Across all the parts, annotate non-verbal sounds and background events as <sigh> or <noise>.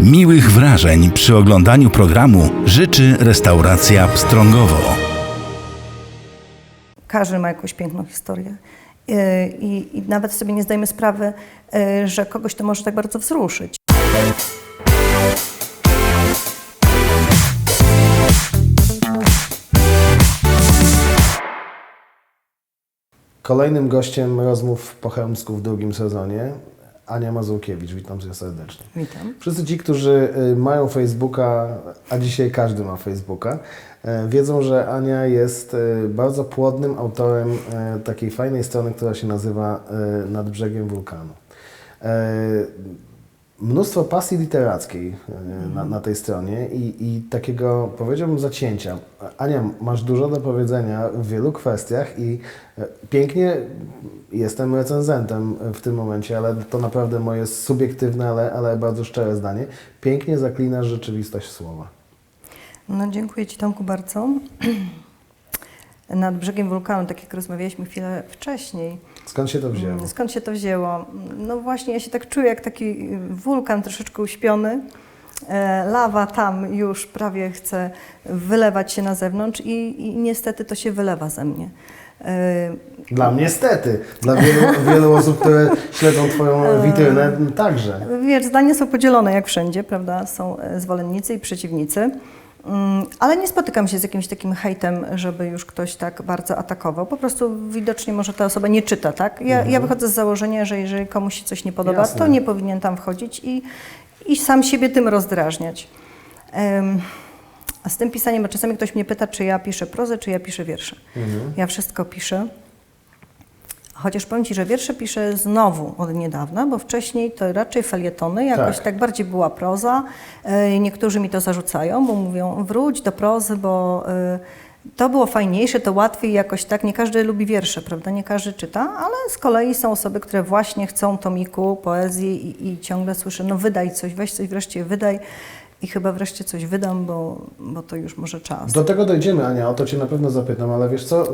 Miłych wrażeń przy oglądaniu programu życzy restauracja Pstrągowo. Każdy ma jakąś piękną historię. Yy, I, I nawet sobie nie zdajemy sprawy, yy, że kogoś to może tak bardzo wzruszyć. Kolejnym gościem rozmów po chełmsku w drugim sezonie Ania Mazurkiewicz. Witam cię serdecznie. Witam. Wszyscy ci, którzy y, mają Facebooka, a dzisiaj każdy ma Facebooka, y, wiedzą, że Ania jest y, bardzo płodnym autorem takiej fajnej strony, która się nazywa Nad brzegiem wulkanu. Mnóstwo pasji literackiej y, na, na tej stronie i, i takiego, powiedziałbym, zacięcia. Ania, masz dużo do powiedzenia w wielu kwestiach i y, pięknie jestem recenzentem w tym momencie, ale to naprawdę moje subiektywne, ale, ale bardzo szczere zdanie. Pięknie zaklinasz rzeczywistość słowa. No, dziękuję Ci Tomku bardzo. <clears throat> Nad brzegiem wulkanu, tak jak rozmawialiśmy chwilę wcześniej. Skąd się to wzięło? Mm, Skąd się to wzięło? No właśnie, ja się tak czuję jak taki wulkan troszeczkę uśpiony. E, Lawa tam już prawie chce wylewać się na zewnątrz i, i niestety to się wylewa ze mnie. E, Dla mnie niestety, dla wielu, <laughs> wielu osób, które śledzą Twoją witrynę także. Wiesz, zdania są podzielone jak wszędzie, prawda? Są e, zwolennicy i przeciwnicy. Mm, Ale nie spotykam się z jakimś takim hejtem, żeby już ktoś tak bardzo atakował. Po prostu widocznie może ta osoba nie czyta, tak? Ja, ja wychodzę z założenia, że jeżeli komuś się coś nie podoba, Jasne. to nie powinien tam wchodzić i, i sam siebie tym rozdrażniać. Em, a z tym pisaniem, bo czasami ktoś mnie pyta, czy ja piszę prozę, czy ja piszę wiersze. Ja wszystko piszę. Chociaż powiem Ci, że wiersze piszę znowu od niedawna, bo wcześniej to raczej felietony, jakoś Tak. tak, bardziej była proza. E, Niektórzy mi to zarzucają, bo mówią wróć do prozy, bo e, to było fajniejsze, to łatwiej jakoś tak. Nie każdy lubi wiersze, prawda? Nie każdy czyta, ale z kolei są osoby, które właśnie chcą tomiku, poezji i, i ciągle słyszę, no wydaj coś, weź coś wreszcie wydaj. I chyba wreszcie coś wydam, bo, bo to już może czas. Do tego dojdziemy, Ania, o to Cię na pewno zapytam, ale wiesz co,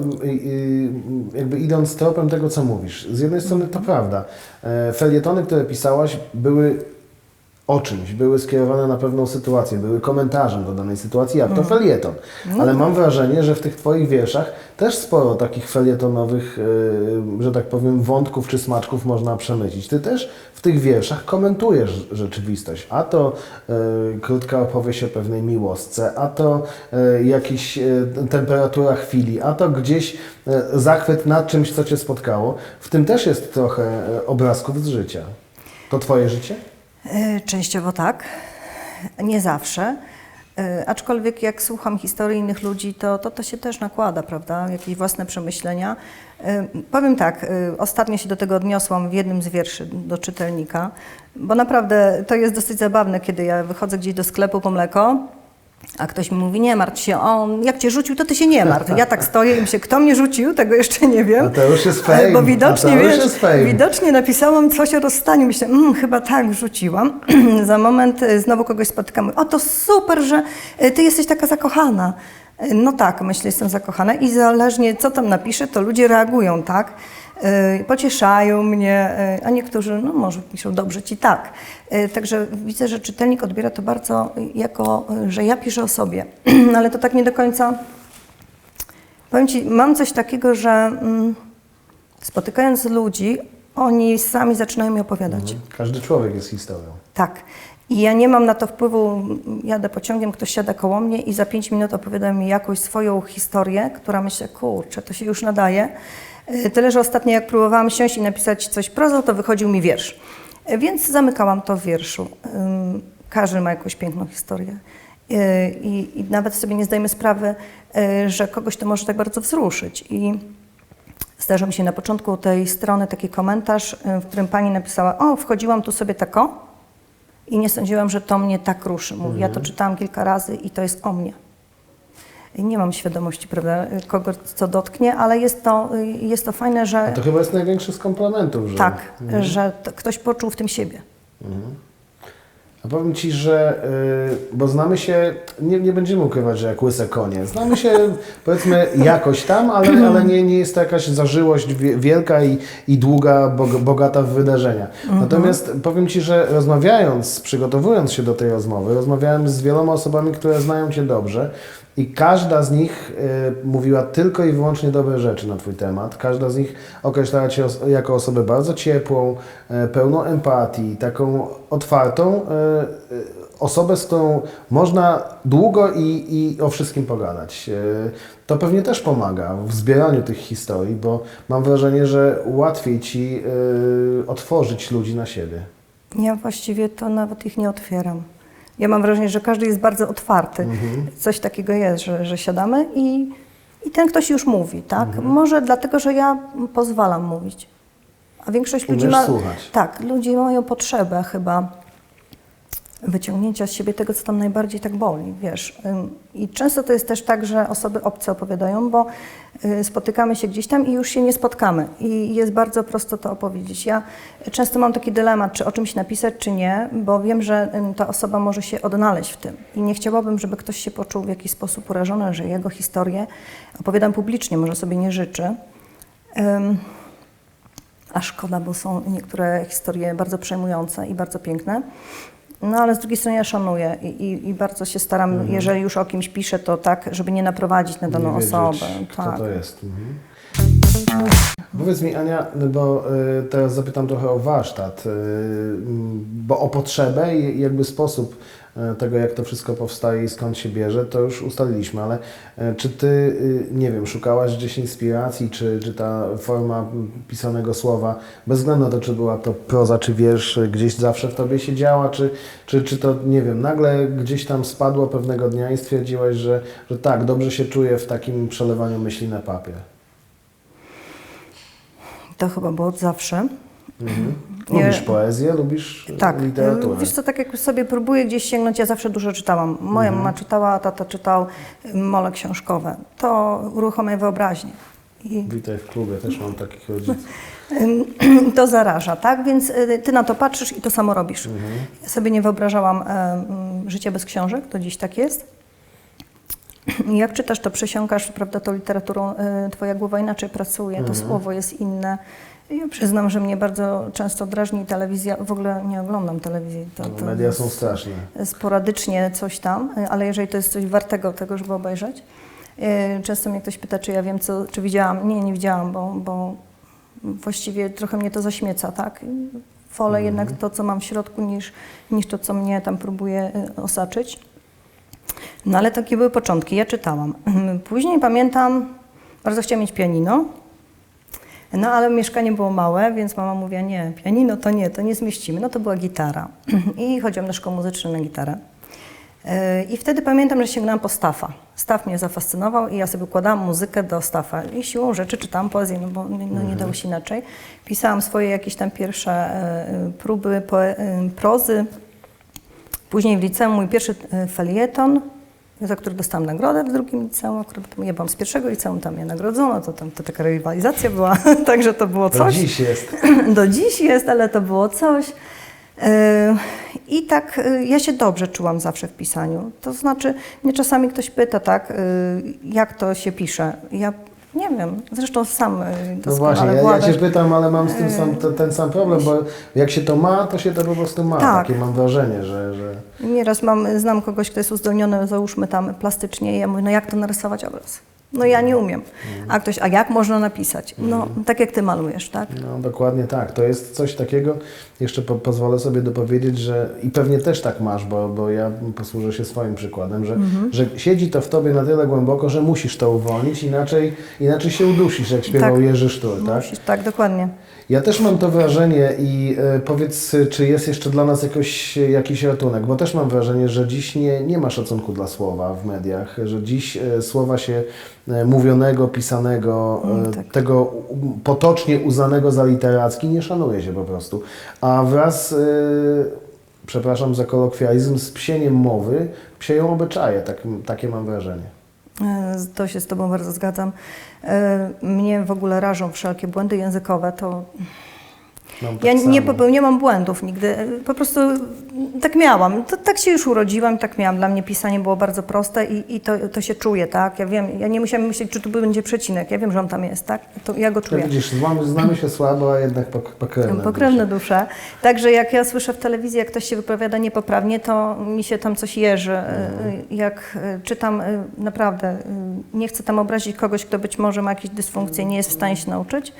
jakby idąc tropem tego, co mówisz, z jednej strony to prawda, e, felietony, które pisałaś, były o czymś, były skierowane na pewną sytuację, były komentarzem do danej sytuacji, jak to felieton. Ale mam wrażenie, że w tych Twoich wierszach też sporo takich felietonowych, e, że tak powiem, wątków czy smaczków można przemycić. Ty też w tych wierszach komentujesz rzeczywistość, a to e, krótka opowieść o pewnej miłosce, a to e, jakiś e, temperatura chwili, a to gdzieś e, zachwyt nad czymś, co Cię spotkało. W tym też jest trochę e, obrazków z życia. To Twoje życie? E, Częściowo tak, nie zawsze. E, Aczkolwiek jak słucham historii innych ludzi, to, to to się też nakłada, prawda? Jakieś własne przemyślenia. E, Powiem tak, ostatnio się do tego odniosłam w jednym z wierszy do czytelnika, bo naprawdę to jest dosyć zabawne, kiedy ja wychodzę gdzieś do sklepu po mleko, a ktoś mi mówi, nie martw się, on jak cię rzucił, to ty się nie martw. Ja tak stoję i myślę, kto mnie rzucił, tego jeszcze nie wiem. A to już jest fame. Bo widocznie, A to wiesz, jest fame. widocznie napisałam coś o rozstaniu. Myślę, mm, chyba tak wrzuciłam. <clears throat> Za moment y, znowu kogoś spotykam. O, to super, że y, ty jesteś taka zakochana. Y, No tak, myślę, jestem zakochana i zależnie co tam napiszę, to ludzie reagują, tak? Y, Pocieszają mnie, y, a niektórzy, no może piszą dobrze ci tak. Y, Także widzę, że czytelnik odbiera to bardzo jako, że ja piszę o sobie. <clears throat> Ale to tak nie do końca. Powiem Ci, mam coś takiego, że mm, spotykając ludzi, oni sami zaczynają mi opowiadać. Każdy człowiek jest historią. Tak. I ja nie mam na to wpływu, jadę pociągiem, ktoś siada koło mnie i za pięć minut opowiada mi jakąś swoją historię, która myślę, kurczę, to się już nadaje. Y, Tyle, że ostatnio jak próbowałam siąść i napisać coś prozą, to wychodził mi wiersz. Y, Więc zamykałam to w wierszu. Każdy ma jakąś piękną historię. Y, I, I nawet sobie nie zdajemy sprawy, że kogoś to może tak bardzo wzruszyć. I Zdarzył mi się na początku tej strony taki komentarz, w którym pani napisała: O, wchodziłam tu sobie tako i nie sądziłam, że to mnie tak ruszy. Mówi, ja to czytałam kilka razy i to jest o mnie. Nie mam świadomości, prawda, kogo co dotknie, ale jest to, jest to fajne, że A to chyba jest największy z komplementów, że... tak, że to ktoś poczuł w tym siebie. A A powiem Ci, że, y, bo znamy się, nie, nie będziemy ukrywać, że jak łyse konie, znamy się <laughs> powiedzmy jakoś tam, ale, ale nie, nie jest to jakaś zażyłość wie- wielka i, i długa, bog, bogata w wydarzenia. Natomiast powiem Ci, że rozmawiając, przygotowując się do tej rozmowy, rozmawiałem z wieloma osobami, które znają Cię dobrze i każda z nich y, mówiła tylko i wyłącznie dobre rzeczy na Twój temat. Każda z nich określała Cię os- jako osobę bardzo ciepłą, e, pełną empatii, taką otwartą, e, e, osobę, z którą można długo i, i o wszystkim pogadać. To pewnie też pomaga w zbieraniu tych historii, bo mam wrażenie, że łatwiej Ci otworzyć ludzi na siebie. Ja właściwie to nawet ich nie otwieram. Ja mam wrażenie, że każdy jest bardzo otwarty. Mhm. Coś takiego jest, że, że siadamy i, i ten ktoś już mówi, tak? Mhm. Może dlatego, że ja pozwalam mówić. A większość ludzi Umiesz ma. słuchać. Tak, ludzie mają potrzebę chyba wyciągnięcia z siebie tego, co tam najbardziej tak boli, wiesz. I często to jest też tak, że osoby obce opowiadają, bo y, spotykamy się gdzieś tam i już się nie spotkamy. I jest bardzo prosto to opowiedzieć. Ja często mam taki dylemat, czy o czymś napisać, czy nie, bo wiem, że ta osoba może się odnaleźć w tym. I nie chciałabym, żeby ktoś się poczuł w jakiś sposób urażony, że jego historię opowiadam publicznie, może sobie nie życzy. A szkoda, bo są niektóre historie bardzo przejmujące i bardzo piękne. No ale z drugiej strony ja szanuję i, i, i bardzo się staram, jeżeli już o kimś piszę, to tak, żeby nie naprowadzić na daną Mhm. nie wiedzieć, osobę. kto tak. to jest. Mhm. Powiedz mi, Ania, no bo y, teraz zapytam trochę o warsztat, m, bo o potrzebę i jakby sposób tego, jak to wszystko powstaje i skąd się bierze, to już ustaliliśmy, ale y, czy Ty, y, nie wiem, szukałaś gdzieś inspiracji, czy, czy ta forma pisanego słowa, bez względu na to, czy była to proza, czy wiersz, gdzieś zawsze w Tobie się działa, czy, czy, czy to, nie wiem, nagle gdzieś tam spadło pewnego dnia i stwierdziłaś, że, że tak, dobrze się czuję w takim przelewaniu myśli na papier. To chyba było od zawsze. Mhm. Lubisz poezję, lubisz e, Tak, literaturę. wiesz co, tak jak sobie próbuję gdzieś sięgnąć, ja zawsze dużo czytałam. Moja Mhm. mama czytała, tata czytał y, mole książkowe. To uruchamia wyobraźnię. I Witaj w klubie, też mam takich rodziców. <clears throat> To zaraża, tak? Więc y, ty na to patrzysz i to samo robisz. Ja sobie nie wyobrażałam em, życia bez książek, to dziś tak jest. <clears throat> Jak czytasz, to przesiąkasz, prawda, tą literaturą, y, twoja głowa inaczej pracuje, to słowo jest inne. Ja przyznam, że mnie bardzo często drażni telewizja, w ogóle nie oglądam telewizji. To, to Media są straszne. sporadycznie coś tam, ale jeżeli to jest coś wartego tego, żeby obejrzeć. y, Często mnie ktoś pyta, czy ja wiem, co, czy widziałam. Nie, nie widziałam, bo, bo właściwie trochę mnie to zaśmieca, tak? Wolę jednak to, co mam w środku, niż, niż to, co mnie tam próbuje y, osaczyć. No ale takie były początki. Ja czytałam. <clears throat> Później pamiętam, bardzo chciałam mieć pianino. No ale mieszkanie było małe, więc mama mówiła, nie, pianino to nie, to nie zmieścimy. No to była gitara. <clears throat> I chodziłam na szkołę muzyczną na gitarę. Yy, I wtedy pamiętam, że sięgnęłam po Staffa. Staff mnie zafascynował i ja sobie układałam muzykę do Staffa. I siłą rzeczy czytałam poezję, no bo no, nie dało się inaczej. Pisałam swoje jakieś tam pierwsze yy, próby poe- yy, prozy. Później w liceum mój pierwszy felieton, za który dostałam nagrodę w drugim liceum. Akurat ja byłam z pierwszego liceum, tam mnie nagrodzono, to tam to taka rywalizacja była, <laughs> także to było coś. dziś jest. <clears throat> Do dziś jest, ale to było coś. Yy, I tak yy, ja się dobrze czułam zawsze w pisaniu. To znaczy, mnie czasami ktoś pyta, tak, yy, jak to się pisze. Ja nie wiem, zresztą sam yy, No doskonale właśnie, ja, ja. Cię pytam, ale mam z tym sam, te, ten sam problem, bo jak się to ma, to się to po prostu ma. Tak. Takie mam wrażenie, że... że... Nieraz mam, znam kogoś, kto jest uzdolniony, załóżmy tam plastycznie i ja mówię, no jak to narysować obraz? No ja nie umiem. A ktoś, a jak można napisać? No tak jak ty malujesz, tak? No dokładnie tak. To jest coś takiego, jeszcze po, pozwolę sobie dopowiedzieć, że i pewnie też tak masz, bo, bo ja posłużę się swoim przykładem, że, że siedzi to w tobie na tyle głęboko, że musisz to uwolnić, inaczej, inaczej się udusisz, jak śpiewał Tak. Jerzy Sztur, tak? Musisz, tak, dokładnie. Ja też mam to wrażenie i e, powiedz, czy jest jeszcze dla nas jakoś, jakiś ratunek, bo też mam wrażenie, że dziś nie, nie ma szacunku dla słowa w mediach, że dziś e, słowa się e, mówionego, pisanego, e, Mm, tak. tego potocznie uznanego za literacki nie szanuje się po prostu. A wraz, e, przepraszam za kolokwializm, z psieniem mowy psieją obyczaje, tak, takie mam wrażenie. E, To się z Tobą bardzo zgadzam. E, Mnie w ogóle rażą wszelkie błędy językowe. To Mam tak Ja nie popełniałam błędów nigdy, po prostu tak miałam. To, tak się już urodziłam, tak miałam. Dla mnie pisanie było bardzo proste i, i to, to się czuje, tak? Ja wiem, ja nie musiałam myśleć, czy tu będzie przecinek. Ja wiem, że on tam jest, tak? To ja go czuję. widzisz, znamy, znamy się słabo, a jednak pok- pokrewne. Pokrewne dusze. Także jak ja słyszę w telewizji, jak ktoś się wypowiada niepoprawnie, to mi się tam coś jeży. Jak y, czytam, y, naprawdę, y, nie chcę tam obrazić kogoś, kto być może ma jakieś dysfunkcje, nie jest w stanie się nauczyć.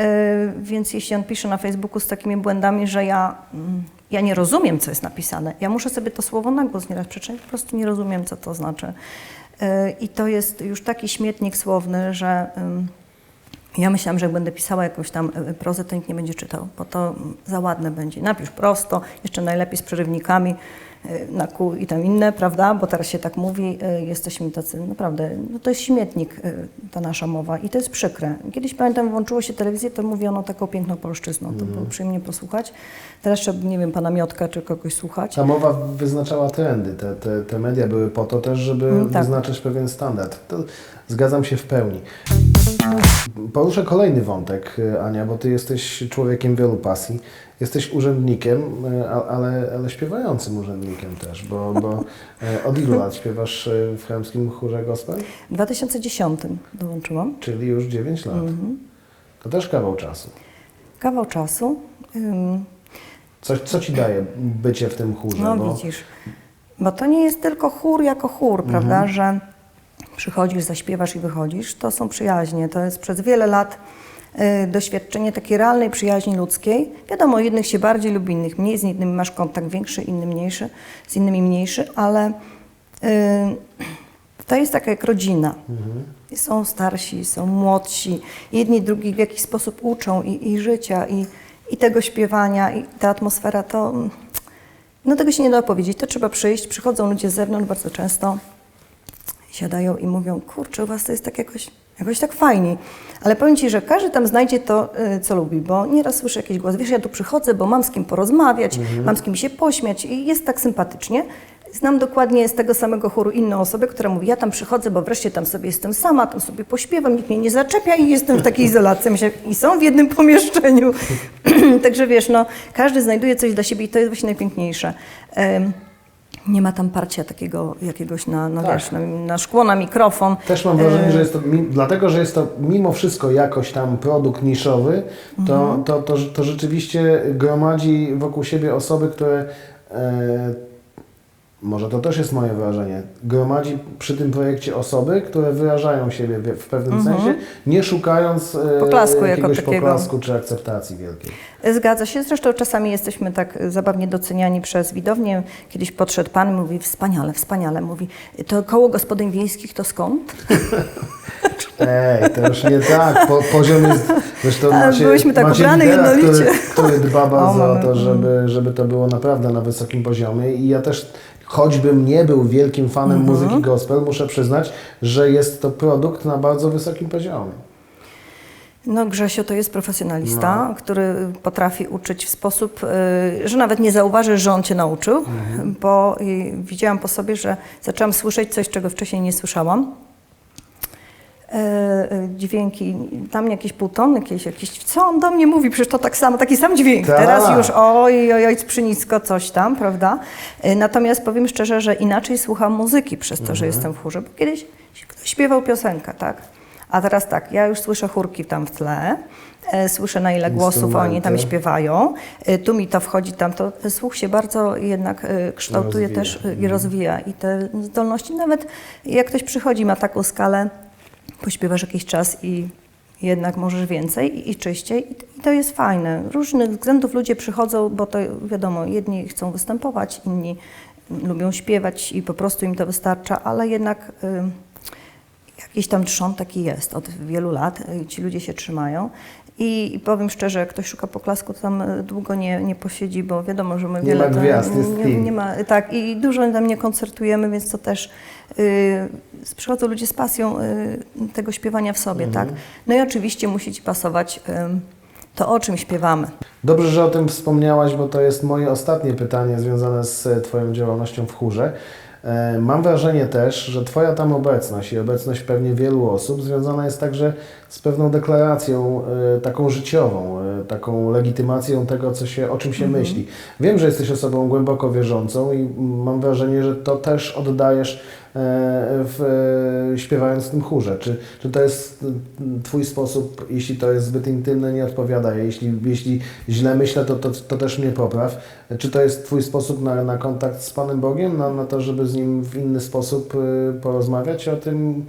Y, Więc jeśli on pisze na Facebooku z takimi błędami, że ja, mm, ja nie rozumiem, co jest napisane, ja muszę sobie to słowo na głos nieraz przeczytać, po prostu nie rozumiem, co to znaczy. Y, I to jest już taki śmietnik słowny, że... ja myślałam, że jak będę pisała jakąś tam e, prozę, to nikt nie będzie czytał, bo to mm, za ładne będzie. Napisz prosto, jeszcze najlepiej z przerywnikami e, na kół i tam inne, prawda? Bo teraz się tak mówi, e, jesteśmy tacy, naprawdę, no to jest śmietnik e, ta nasza mowa i to jest przykre. Kiedyś pamiętam, włączyło się telewizję, to mówiono taką piękną polszczyzną, to było przyjemnie posłuchać. Teraz trzeba, nie wiem, pana Miotka czy kogoś słuchać. Ta mowa wyznaczała trendy. Te, te, te media były po to też, żeby Mm, tak. wyznaczyć pewien standard. To zgadzam się w pełni. Poruszę kolejny wątek, y, Ania, bo Ty jesteś człowiekiem wielu pasji. Jesteś urzędnikiem, a- ale, ale śpiewającym urzędnikiem też, bo, bo y, od ilu lat śpiewasz w Chełmskim Chórze Gospel? W 2010 dołączyłam. Czyli już 9 lat. Mhm. To też kawał czasu. Kawał czasu. Ym, Co, co Ci daje bycie w tym chórze? No bo widzisz, bo to nie jest tylko chór jako chór, prawda, że przychodzisz, zaśpiewasz i wychodzisz. To są przyjaźnie, to jest przez wiele lat y, doświadczenie takiej realnej przyjaźni ludzkiej. Wiadomo, jednych się bardziej lubi, innych mniej, z innymi masz kontakt większy, inny mniejszy, z innymi mniejszy, ale y, to jest taka jak rodzina. Są starsi, są młodsi, jedni drugich w jakiś sposób uczą i, i życia, i, i tego śpiewania, i ta atmosfera to... mm, no tego się nie da opowiedzieć, to trzeba przyjść. Przychodzą ludzie z zewnątrz bardzo często, siadają i mówią, kurczę, u was to jest tak jakoś, jakoś tak fajnie. Ale powiem Ci, że każdy tam znajdzie to, y, co lubi, bo nieraz słyszę jakiś głos, wiesz, ja tu przychodzę, bo mam z kim porozmawiać, mam z kim się pośmiać i jest tak sympatycznie. Znam dokładnie z tego samego chóru inną osobę, która mówi, ja tam przychodzę, bo wreszcie tam sobie jestem sama, tam sobie pośpiewam, nikt mnie nie zaczepia i jestem w takiej izolacji. Myślę, I są w jednym pomieszczeniu. <clears throat> Także wiesz, no, każdy znajduje coś dla siebie i to jest właśnie najpiękniejsze. Em, nie ma tam parcia takiego jakiegoś na, na, Tak. wiesz, na, na szkło, na mikrofon. Też mam wrażenie, że jest to, mi- dlatego, że jest to mimo wszystko jakoś tam produkt niszowy, to, Mhm. to, to, to rzeczywiście gromadzi wokół siebie osoby, które, e, może to też jest moje wrażenie, gromadzi przy tym projekcie osoby, które wyrażają siebie w, pewnym sensie, nie szukając e, Mhm. Poklasku jako jakiegoś takiego. poklasku czy akceptacji wielkiej. Zgadza się. Zresztą czasami jesteśmy tak e, zabawnie doceniani przez widownię. Kiedyś podszedł pan i mówi, wspaniale, wspaniale. Mówi, to koło gospodyń wiejskich to skąd? <laughs> Ej, to już nie tak, po, poziom jest, zresztą Ale macie, byłyśmy tak macie ubrane lidera, jednolicie. który, który dba <laughs> bardzo O, to, żeby, żeby to było naprawdę na wysokim poziomie i ja też, choćbym nie był wielkim fanem Mhm. muzyki gospel, muszę przyznać, że jest to produkt na bardzo wysokim poziomie. No Grzesio to jest profesjonalista, który potrafi uczyć w sposób, y, że nawet nie zauważysz, że on cię nauczył, bo y, widziałam po sobie, że zaczęłam słyszeć coś, czego wcześniej nie słyszałam. E, e, dźwięki, tam jakieś półtony, jakieś, jakieś, co on do mnie mówi, przecież to tak samo, taki sam dźwięk. Tak. Teraz już oj, oj, oj, przynisko, coś tam, prawda? E, Natomiast powiem szczerze, że inaczej słucham muzyki przez to, że jestem w chórze, bo kiedyś ktoś śpiewał piosenkę, tak? A teraz tak, ja już słyszę chórki tam w tle, słyszę na ile głosów oni tam śpiewają, tu mi to wchodzi, tam to słuch się bardzo jednak kształtuje Rozwija. też i rozwija i te zdolności, nawet jak ktoś przychodzi, ma taką skalę, pośpiewasz jakiś czas i jednak możesz więcej i, i czyściej i, i to jest fajne. Różnych względów ludzie przychodzą, bo to wiadomo, jedni chcą występować, inni lubią śpiewać i po prostu im to wystarcza, ale jednak y, jakiś tam trzon taki jest od wielu lat, y, ci ludzie się trzymają. I, I powiem szczerze, jak ktoś szuka poklasku, to tam y, długo nie, nie posiedzi, bo wiadomo, że my Nie wiele ma tam- gwiazd, jest nie, nie ma, tak, i dużo tam nie koncertujemy, więc to też y, przychodzą ludzie z pasją y, tego śpiewania w sobie, Mhm. tak? No i oczywiście musi ci pasować ym, to, o czym śpiewamy. Dobrze, że o tym wspomniałaś, bo to jest moje ostatnie pytanie związane z e, Twoją działalnością w chórze. E, Mam wrażenie też, że Twoja tam obecność i obecność pewnie wielu osób związana jest także z pewną deklaracją e, taką życiową, e, taką legitymacją tego, co się, o czym się myśli. Wiem, że jesteś osobą głęboko wierzącą i mam wrażenie, że to też oddajesz e, w, e, śpiewając w tym chórze. Czy, czy to jest mm, Twój sposób, jeśli to jest zbyt intymne, nie odpowiadaj. Jeśli, jeśli źle myślę, to, to, to też mnie popraw. Czy to jest Twój sposób na, na kontakt z Panem Bogiem, na, na to, żeby z Nim w inny sposób y, porozmawiać o tym,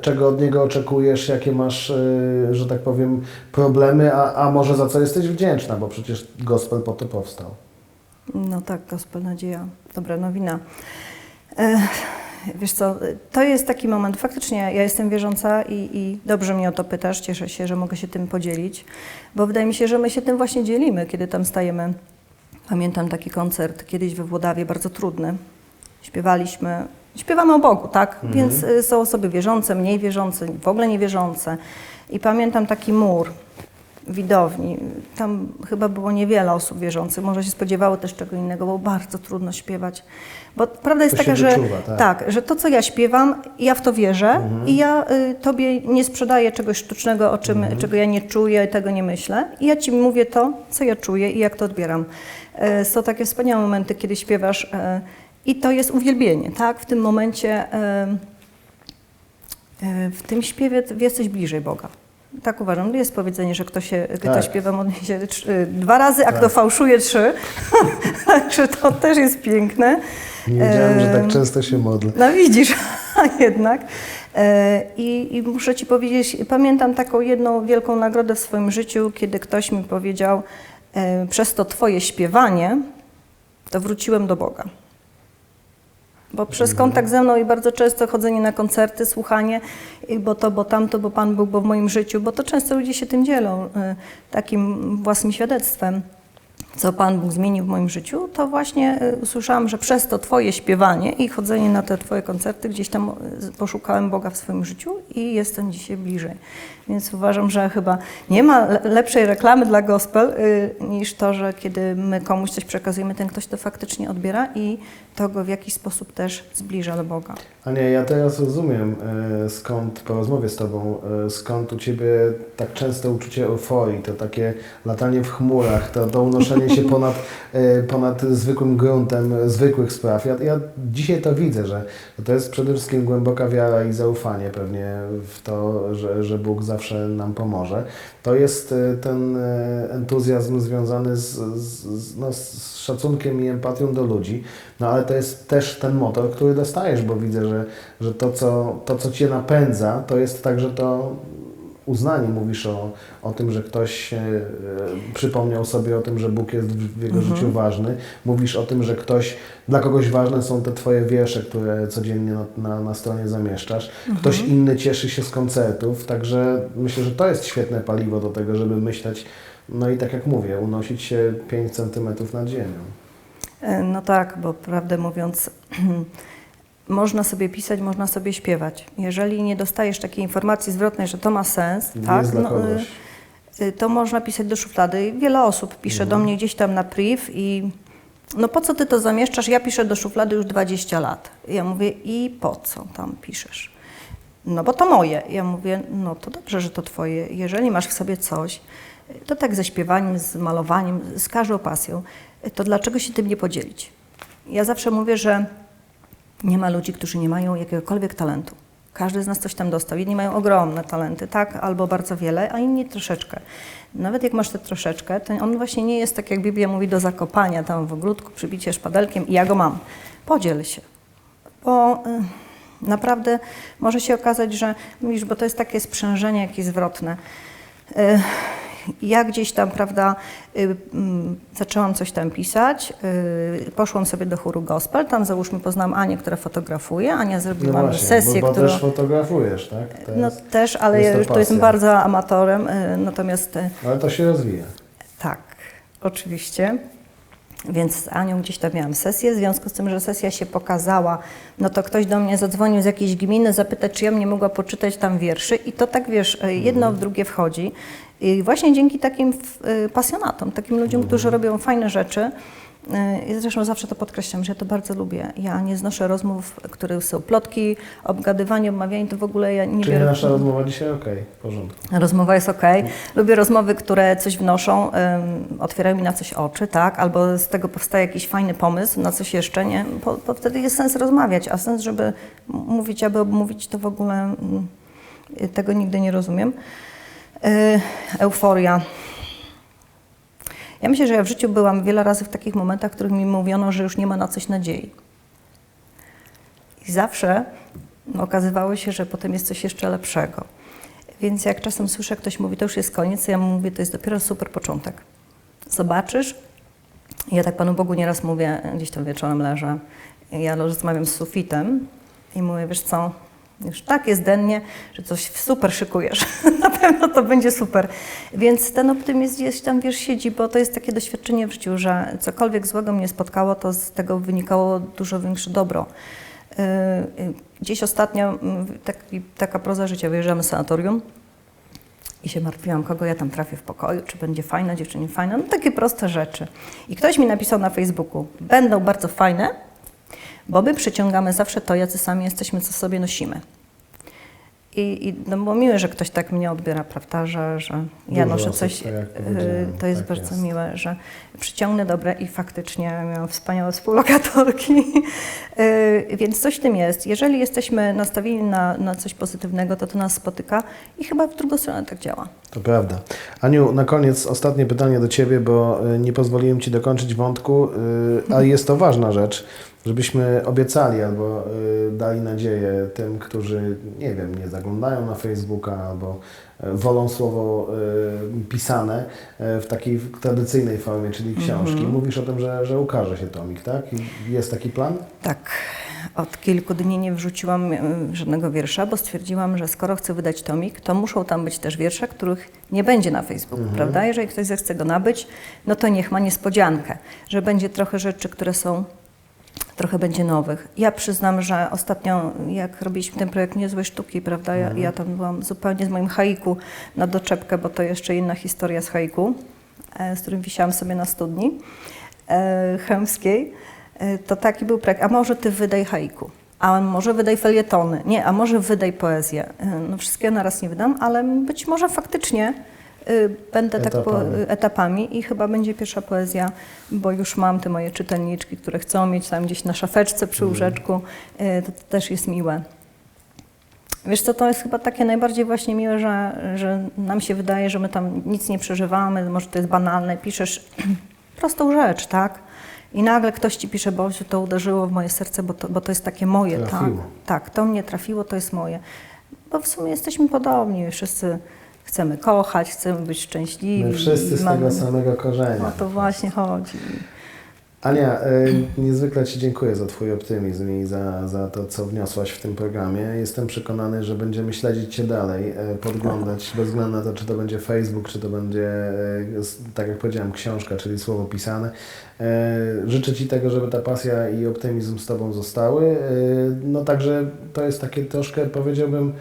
czego od Niego oczekujesz, jakie masz, y, że tak powiem, problemy, a, a może za co jesteś wdzięczna, bo przecież gospel po to powstał. No tak, gospel nadzieja, dobra nowina. E, wiesz co, to jest taki moment, faktycznie ja jestem wierząca i, i dobrze mnie o to pytasz, cieszę się, że mogę się tym podzielić, bo wydaje mi się, że my się tym właśnie dzielimy, kiedy tam stajemy. Pamiętam taki koncert kiedyś we Włodawie, bardzo trudny. Śpiewaliśmy, śpiewamy o Bogu, tak? Więc y, są osoby wierzące, mniej wierzące, w ogóle niewierzące. I pamiętam taki mur, widowni. Tam chyba było niewiele osób wierzących. Może się spodziewało też czego innego, bo bardzo trudno śpiewać. Bo prawda jest To taka, że wyczuwa, tak. że to, co ja śpiewam, ja w to wierzę i ja y, tobie nie sprzedaję czegoś sztucznego, o czym, czego ja nie czuję, tego nie myślę. I ja ci mówię to, co ja czuję i jak to odbieram. Y, są takie wspaniałe momenty, kiedy śpiewasz y, i to jest uwielbienie, tak? W tym momencie, y, w tym śpiewie jesteś bliżej Boga. Tak uważam. Jest powiedzenie, że kto, się, kto Tak. śpiewa modli się trzy, dwa razy, a kto Tak. fałszuje trzy. <laughs> Także to też jest piękne. Nie wiedziałem, że tak często się modlę. No widzisz, <laughs> jednak. E, I, I muszę Ci powiedzieć, pamiętam taką jedną wielką nagrodę w swoim życiu, kiedy ktoś mi powiedział, e, przez to Twoje śpiewanie, to wróciłem do Boga. Bo przez kontakt ze mną i bardzo często chodzenie na koncerty, słuchanie, bo to, bo tamto, bo Pan Bóg, bo w moim życiu, bo to często ludzie się tym dzielą, e, takim własnym świadectwem co Pan Bóg zmienił w moim życiu, to właśnie y, usłyszałam, że przez to Twoje śpiewanie i chodzenie na te Twoje koncerty gdzieś tam y, poszukałem Boga w swoim życiu i jestem dzisiaj bliżej. Więc uważam, że chyba nie ma le- lepszej reklamy dla gospel y, niż to, że kiedy my komuś coś przekazujemy, ten ktoś to faktycznie odbiera i to go w jakiś sposób też zbliża do Boga. Ania, ja teraz rozumiem e, skąd, po rozmowie z Tobą, e, skąd u Ciebie tak często uczucie euforii, to takie latanie w chmurach, to, to unoszenie się ponad, e, ponad zwykłym gruntem zwykłych spraw. Ja, ja dzisiaj to widzę, że to jest przede wszystkim głęboka wiara i zaufanie pewnie w to, że, że Bóg zawsze nam pomoże. To jest e, ten e, entuzjazm związany z, z, z, no, z szacunkiem i empatią do ludzi, no ale to jest też ten motor, który dostajesz, bo widzę, że, że to, co, to, co Cię napędza, to jest także to uznanie. Mówisz o, o tym, że ktoś e, e, przypomniał sobie o tym, że Bóg jest w jego życiu ważny. Mówisz o tym, że ktoś, dla kogoś ważne są te Twoje wiersze, które codziennie na, na, na stronie zamieszczasz. Ktoś inny cieszy się z koncertów, także myślę, że to jest świetne paliwo do tego, żeby myśleć, no i tak jak mówię, unosić się 5 centymetrów nad ziemią. E, No tak, bo prawdę mówiąc, <clears throat> można sobie pisać, można sobie śpiewać. Jeżeli nie dostajesz takiej informacji zwrotnej, że to ma sens, Nie tak, no, y, y, to można pisać do szuflady. Wiele osób pisze do mnie gdzieś tam na priv i no po co ty to zamieszczasz? Ja piszę do szuflady już 20 lat. Ja mówię, i po co tam piszesz? No bo to moje. Ja mówię, no to dobrze, że to twoje. Jeżeli masz w sobie coś, to tak ze śpiewaniem, z malowaniem, z każdą pasją, to dlaczego się tym nie podzielić? Ja zawsze mówię, że nie ma ludzi, którzy nie mają jakiegokolwiek talentu. Każdy z nas coś tam dostał. Jedni mają ogromne talenty, tak, albo bardzo wiele, a inni troszeczkę. Nawet jak masz te troszeczkę, to on właśnie nie jest tak, jak Biblia mówi, do zakopania tam w ogródku, przybicie szpadelkiem i ja go mam. Podziel się. Bo y, naprawdę może się okazać, że, mówisz, bo to jest takie sprzężenie jakieś zwrotne. Y, ja gdzieś tam, prawda, y, zaczęłam coś tam pisać, y, poszłam sobie do chóru gospel, tam załóżmy poznałam Anię, która fotografuje, Ania No zrobiła właśnie, sesję, bo, bo którą... też fotografujesz, tak? No też, ale ja już to jestem bardzo amatorem, y, natomiast Ale to się rozwija. tak, oczywiście. Więc z Anią gdzieś tam miałam sesję, w związku z tym, że sesja się pokazała, no to ktoś do mnie zadzwonił z jakiejś gminy, zapytać, czy ja bym nie mogła poczytać tam wierszy i to tak, wiesz, jedno w drugie wchodzi. I właśnie dzięki takim y, pasjonatom, takim ludziom, którzy robią fajne rzeczy, Y, I zresztą zawsze to podkreślam, że ja to bardzo lubię. Ja nie znoszę rozmów, które są plotki, obgadywanie, omawianie, to w ogóle ja nie Czyli biorę. nasza rozmowa dzisiaj okej, w porządku. Rozmowa jest ok. Lubię rozmowy, które coś wnoszą, ym, otwierają mi na coś oczy, tak? Albo z tego powstaje jakiś fajny pomysł na coś jeszcze, nie? Bo, bo wtedy jest sens rozmawiać, a sens, żeby mówić, aby obmówić, to w ogóle mm, tego nigdy nie rozumiem. Y, euforia. Ja myślę, że ja w życiu byłam wiele razy w takich momentach, w których mi mówiono, że już nie ma na coś nadziei. I zawsze okazywało się, że potem jest coś jeszcze lepszego. Więc jak czasem słyszę, ktoś mówi, to już jest koniec, ja mu mówię, to jest dopiero super początek. Zobaczysz. Ja tak Panu Bogu nieraz mówię, gdzieś tam wieczorem leżę, ja rozmawiam z sufitem i mówię, wiesz co, już tak jest dennie, że coś super szykujesz. <laughs> Na pewno to będzie super. Więc ten optymizm gdzieś tam, wiesz, siedzi, bo to jest takie doświadczenie w życiu, że cokolwiek złego mnie spotkało, to z tego wynikało dużo większe dobro. Yy, yy, Gdzieś ostatnio mm, taki, taka proza życia, wyjeżdżamy z sanatorium i się martwiłam, kogo ja tam trafię w pokoju, czy będzie fajna, dziewczyna fajna, no takie proste rzeczy. I ktoś mi napisał na Facebooku, będą bardzo fajne, bo my przyciągamy zawsze to, jacy sami jesteśmy, co sobie nosimy. I, i no było miłe, że ktoś tak mnie odbiera, prawda, że, że ja Dużo noszę coś, tak jak yy, powiedziałem, to jest tak bardzo jest. miłe, że przyciągnę dobre i faktycznie miałam wspaniałe współlokatorki, Yy, więc coś w tym jest. Jeżeli jesteśmy nastawieni na, na coś pozytywnego, to to nas spotyka i chyba w drugą stronę tak działa. To prawda. Aniu, na koniec ostatnie pytanie do Ciebie, bo y, nie pozwoliłem Ci dokończyć wątku, y, a jest to ważna rzecz, żebyśmy obiecali albo y, dali nadzieję tym, którzy, nie wiem, nie zaglądają na Facebooka albo wolą słowo pisane w takiej tradycyjnej formie, czyli książki. Mówisz o tym, że, że ukaże się tomik, tak? Jest taki plan? Tak. Od kilku dni nie wrzuciłam y, żadnego wiersza, bo stwierdziłam, że skoro chcę wydać tomik, to muszą tam być też wiersze, których nie będzie na Facebooku, prawda? Jeżeli ktoś zechce go nabyć, no to niech ma niespodziankę, że będzie trochę rzeczy, które są, trochę będzie nowych. Ja przyznam, że ostatnio, jak robiliśmy ten projekt Niezłe Sztuki, prawda, ja, ja tam byłam zupełnie z moim haiku na doczepkę, bo to jeszcze inna historia z haiku, e, z którym wisiałam sobie na studni e, chełmskiej. E, to taki był projekt, a może ty wydaj haiku, a może wydaj felietony, nie, a może wydaj poezję. E, No wszystkiego naraz nie wydam, ale być może faktycznie y, będę tak po, Etapami. etapami i chyba będzie pierwsza poezja, bo już mam te moje czytelniczki, które chcą mieć tam gdzieś na szafeczce przy łóżeczku, y, to, to też jest miłe. Wiesz co, to jest chyba takie najbardziej właśnie miłe, że, że nam się wydaje, że my tam nic nie przeżywamy, może to jest banalne, piszesz <clears throat> prostą rzecz, tak? I nagle ktoś ci pisze, bo to uderzyło w moje serce, bo to, bo to jest takie moje, tak? Trafiło. Tak, to mnie trafiło, to jest moje. Bo w sumie jesteśmy podobni, wszyscy chcemy kochać, chcemy być szczęśliwi. My wszyscy z mamy- tego samego korzenia. O to właśnie chodzi. Ania, y, niezwykle Ci dziękuję za Twój optymizm i za, za to, co wniosłaś w tym programie. Jestem przekonany, że będziemy śledzić Cię dalej, y, podglądać, bez względu na to, czy to będzie Facebook, czy to będzie, s- tak jak powiedziałem, książka, czyli słowo pisane. Życzę Ci tego, żeby ta pasja i optymizm z Tobą zostały. No także to jest takie troszkę, powiedziałbym, e,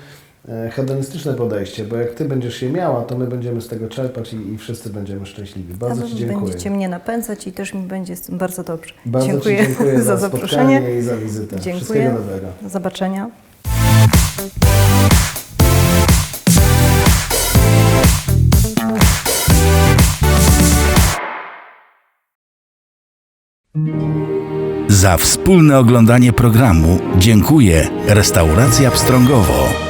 hedonistyczne podejście, bo jak Ty będziesz się miała, to my będziemy z tego czerpać i, i wszyscy będziemy szczęśliwi. Bardzo Ci dziękuję. Będziecie mnie napędzać i też mi będzie z tym bardzo dobrze. Bardzo dziękuję, Ci dziękuję <laughs> za, zaproszenie. spotkanie i za wizytę. Dziękuję. Wszystkiego dobrego. Do zobaczenia. Za wspólne oglądanie programu dziękuję Restauracja Pstrągowo.